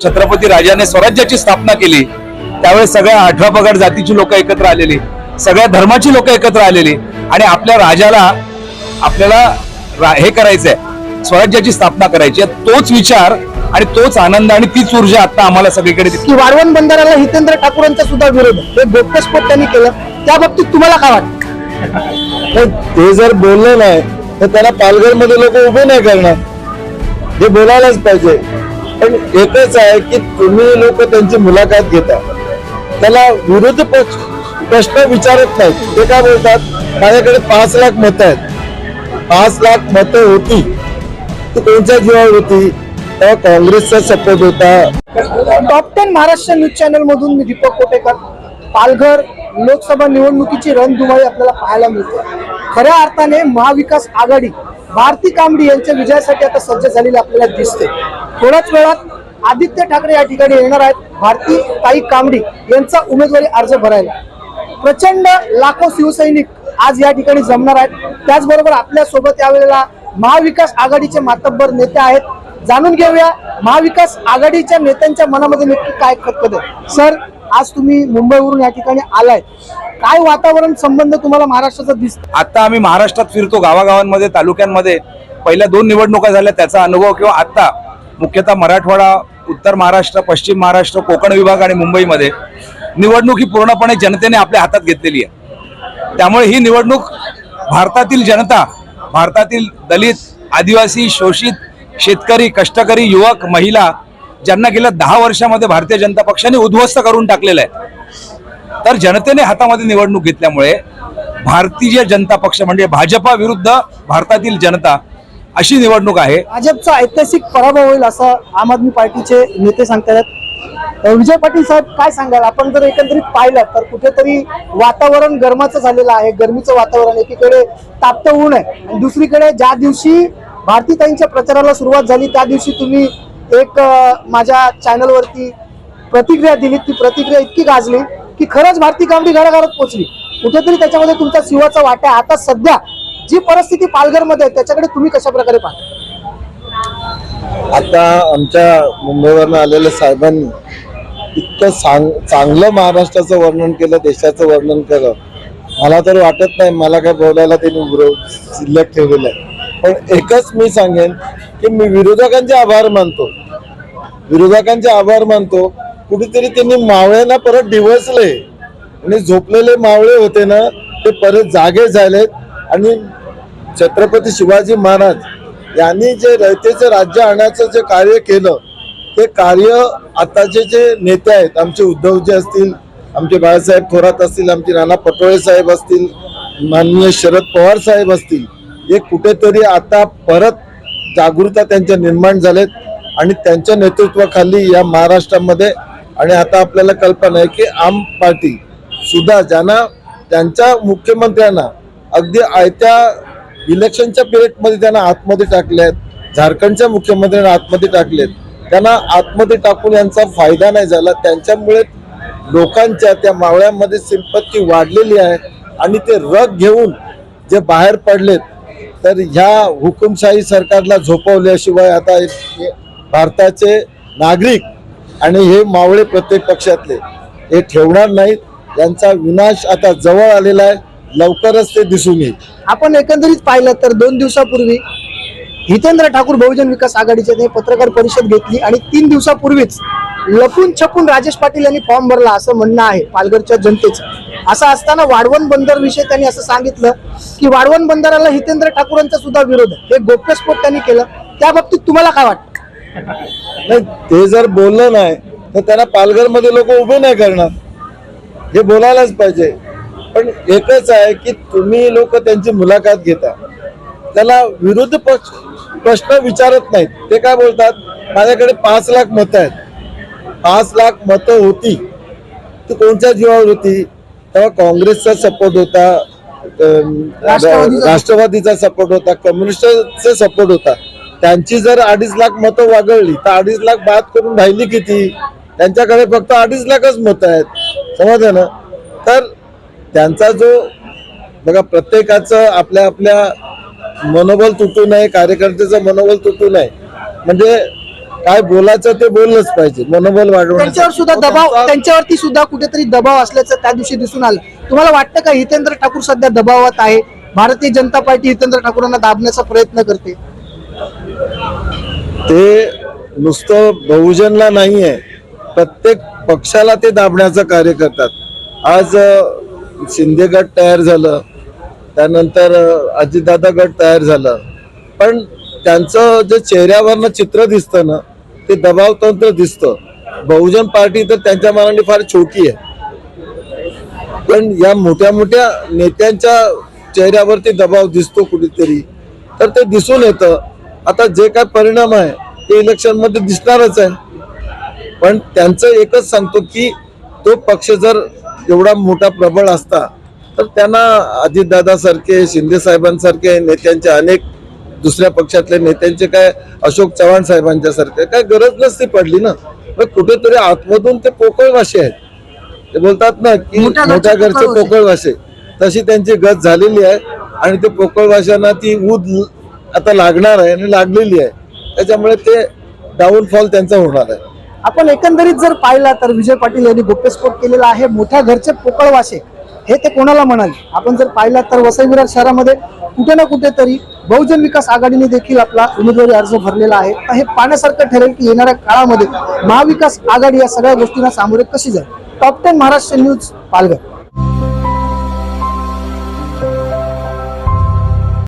छत्रपती राजाने स्वराज्याची स्थापना केली त्यावेळेस सगळ्या अठरा पगड जातीची लोक एकत्र आलेली सगळ्या धर्माची लोक एकत्र आलेली आणि आपल्या राजाला आपल्याला हे करायचंय स्वराज्याची स्थापना करायची आहे. तोच विचार आणि तोच आनंद आणि तीच ऊर्जा आता आम्हाला सगळीकडे दिसते. की वाढवण बंदराला हितेंद्र ठाकूरांचा सुद्धा विरोध. हे गोप्यस्फोट त्यांनी केलं त्या बाबतीत तुम्हाला काय वाटतं ते जर बोलले नाही तर त्याला पालघरमध्ये लोक उभे नाही करणार हे बोलायलाच पाहिजे पण एकच आहे की तुम्ही लोक त्यांची मुलाखत घेता. त्याला विरोध पक्ष प्रश्न विचारत नाहीत. ते काय बोलतात? माझ्याकडे पाच लाख मतं आहेत. पाच लाख मतं होती. ती कोणत्या जीवावर होती? तेव्हा काँग्रेसचा सपोर्ट होता. Top ten Maharashtra news channel मधून मी दीपक कोटेकर. पालघर लोकसभा निवडणुकीची रणधुमाळी आपल्याला पाहायला मिळते. खऱ्या अर्थाने महाविकास आघाडी भारती कांबडी यांच्या विजयासाठी आता सज्ज झालेली आपल्याला दिसते. थोड्याच वेळात आदित्य ठाकरे या ठिकाणी येणार आहेत. भारती ताई कांबडी यांचा उमेदवारी अर्ज भरायला. प्रचंड लाखो शिवसैनिक आज या ठिकाणी जमणार आहेत. त्याचबरोबर आपल्यासोबत यावेळेला महाविकास आघाडीचे मातब्बर नेते आहेत. जाणून घेऊया महाविकास आघाडीच्या नेत्यांच्या मनामध्ये नक्की काय खतखत आहे. सर आज तुम्ही मुंबईवरून या ठिकाणी आलाय. काय वातावरण संबंध तुम्हाला महाराष्ट्राचा दिसत आता आम्ही महाराष्ट्रात फिरतो गावागावांमध्ये तालुक्यांमध्ये. पहिल्या दोन निवडणुका झाल्या त्याचा अनुभव किंवा आता मुख्यतः मराठवाडा उत्तर महाराष्ट्र पश्चिम महाराष्ट्र कोकण विभाग आणि मुंबईमध्ये निवडणूक ही पूर्णपणे जनतेने आपल्या हातात घेतलेली आहे. त्यामुळे ही निवडणूक भारतातील जनता भारतातील दलित आदिवासी शोषित शेतकरी कष्टकरी युवक महिला ज्यांना गेल्या दहा वर्षामध्ये भारतीय जनता पक्षाने उद्ध्वस्त करून टाकलेलं आहे तर जनतेने हातामध्ये निवडणूक घेतल्यामुळे भारतीय जनता पक्ष म्हणजे भाजपा विरुद्ध भारतातील जनता अशी निवडणूक आहे. भाजपचा ऐतिहासिक पराभव होईल असं आम आदमी पार्टीचे नेते सांगतात. विजय पाटील साहेब काय सांगाल? आपण जर एकंदरीत पाहिलं तर कुठेतरी वातावरण गरमाचं झालेलं आहे. गरमीचं वातावरण एकीकडे तापतं ऊन आहे आणि दुसरीकडे ज्या दिवशी भारतीताईंच्या प्रचाराला सुरुवात झाली त्या दिवशी तुम्ही एक माझ्या चॅनलवरती प्रतिक्रिया दिली ती प्रतिक्रिया इतकी गाजली की खरंच भारती कामडी घराघरात पोहोचली कुठेतरी त्याच्यामध्ये तुमचा सिंहाचा वाटा आहे. आता सध्या जी परिस्थिती पालघरमध्ये आहे त्याच्याकडे तुम्ही कशा प्रकारे पाहता? आता आमच्या मुंबईवरनं आलेल्या साहेबांनी इतकं सांग चांगलं महाराष्ट्राचं वर्णन केलं देशाचं वर्णन केलं. मला तर वाटत नाही मला काय बोलायला त्यांनी शिल्लक ठेवलेलं आहे. पण एकच मी सांगेन की मी विरोधकांचे आभार मानतो. विरोधकांचे आभार मानतो. कुठेतरी त्यांनी मावळ्यांना परत डिवसले आणि झोपलेले मावळे होते ना ते परत जागे झालेत. आणि छत्रपती शिवाजी महाराज यांनी जे रयतेचं राज्य आणण्याचं जे कार्य केलं ते कार्य आताचे जे नेते आहेत आमचे उद्धवजी असतील आमचे बाळासाहेब थोरात असतील आमचे नाना पटोळे साहेब असतील माननीय शरद पवार साहेब असतील हे कुठेतरी आता परत जागृता त्यांच्या निर्माण झालेत आणि त्यांच्या नेतृत्वाखाली या महाराष्ट्रामध्ये आणि आता आपल्याला कल्पना आहे की आम पार्टी सुद्धा ज्यांना त्यांच्या मुख्यमंत्र्यांना अगदी आयत्या इलेक्शनच्या पिरियडमध्ये त्यांना आतमध्ये टाकले आहेत झारखंडच्या मुख्यमंत्र्यांना आतमध्ये टाकलेत. त्यांना आतमध्ये टाकून यांचा फायदा नाही झाला. त्यांच्यामुळे लोकांच्या त्या मावळ्यांमध्ये सिंपत्ती वाढलेली आहे आणि ते रग घेऊन जे बाहेर पडलेत तर ह्या हुकुमशाही सरकारला झोपवल्याशिवाय आता हे भारताचे नागरिक आणि हे मावळे प्रत्येक पक्षातले हे ठेवणार नाहीत. यांचा विनाश आता जवळ आलेला आहे. लवकरच ते दिसून येईल. आपण एकंदरीत पाहिलं तर दोन दिवसापूर्वी हितेंद्र ठाकूर बहुजन विकास आघाडीचे पत्रकार परिषद घेतली आणि तीन दिवसापूर्वीच लपून छपून राजेश पाटील यांनी फॉर्म भरला असं म्हणणं आहे पालघरच्या जनतेचं. असं असताना वाढवण बंदर विषयी त्यांनी असं सांगितलं की वाढवण बंदराला हितेंद्र ठाकूरांचा सुद्धा विरोध आहे. हे गोप्यस्फोट त्यांनी केलं. त्या बाबतीत तुम्हाला काय वाटतं? नाही ते जर बोललं नाही तर त्यांना पालघरमध्ये लोक उभे नाही करणार. हे बोलायलाच पाहिजे. पण एकच आहे की तुम्ही लोक त्यांची मुलाखत घेता. त्याला विरोधी पक्ष प्रश्न विचारत नाहीत. ते काय बोलतात? माझ्याकडे पाच लाख मतं आहेत. पाच लाख मतं होती. ती कोणत्या जीवावर होती? तेव्हा काँग्रेसचा सपोर्ट होता राष्ट्रवादीचा- सपोर्ट होता कम्युनिस्टचा सपोर्ट होता. त्यांची जर अडीच लाख मतं वागळली तर अडीच लाख बाद करून राहिली किती? त्यांच्याकडे फक्त अडीच लाखच मतं आहेत. समजलं ना? तर त्यांचा जो बघा प्रत्येकाचं आपल्या आपल्या मनोबल तुटू नये कार्यकर्त्याचं मनोबल तुटू नये. म्हणजे काय बोलायचं ते बोललंच पाहिजे मनोबल वाढवण्यासाठी. त्यांच्यावर सुद्धा दबाव त्यांच्यावरती सुद्धा कुठेतरी दबाव असल्याचं त्या दिवशी दिसून आलं. तुम्हाला वाटतं का हितेंद्र ठाकूर सध्या दबावात आहे? भारतीय जनता पार्टी हितेंद्र ठाकूरांना दाबण्याचा प्रयत्न करते. ते नुसतं बहुजनला नाही आहे प्रत्येक पक्षाला ते दाबण्याचं कार्य करतात. आज शिंदे गट तयार झालं त्यानंतर अजितदादा गट तयार झालं. पण त्यांचं जे चेहऱ्यावरनं चित्र दिसतं ना ते दबाव तंत्र दिसतं. बहुजन पार्टी तर त्यांच्या मनाने फार छोटी आहे. पण या मोठ्या मोठ्या नेत्यांच्या चेहऱ्यावरती दबाव दिसतो कुठेतरी. तर ते दिसून येतं. आता जे काय परिणाम आहे ते इलेक्शनमध्ये दिसणारच आहे. पण त्यांचं एकच सांगतो की तो पक्ष जर एवढा मोठा प्रबळ असता तर त्यांना अजितदादा सारखे शिंदे साहेबांसारखे नेत्यांचे अनेक दुसऱ्या पक्षातल्या नेत्यांचे काय अशोक चव्हाण साहेबांच्या सारखे काय गरज नसती पडली ना. पण कुठेतरी आतमधून ते पोकळ भाषे आहेत. ते बोलतात ना की मोठ्या घरचे पोकळ भाषे तशी त्यांची गत झालेली आहे आणि ते पोकळ भाषांना ती ऊद आता लागणार आहे आणि लागलेली आहे. त्याच्यामुळे ते डाऊनफॉल त्यांचा होणार आहे. आपण एकंदरीत जर पाहिला तर विजय पाटील यांनी गोप्यस्फोट केलेला आहे. मोठ्या घरचे पोकळवाशे हे ते कोणाला म्हणाले? आपण जर पाहिला तर वसई विरार शहरामध्ये कुठे ना कुठेतरी बहुजन विकास आघाडीने देखील आपला उमेदवारी अर्ज भरलेला आहे. तर हे पाहण्यासारखं ठरेल की येणाऱ्या काळामध्ये महाविकास आघाडी या सगळ्या गोष्टींना सामोरे कशी जाईल? Top ten Maharashtra news Palghar.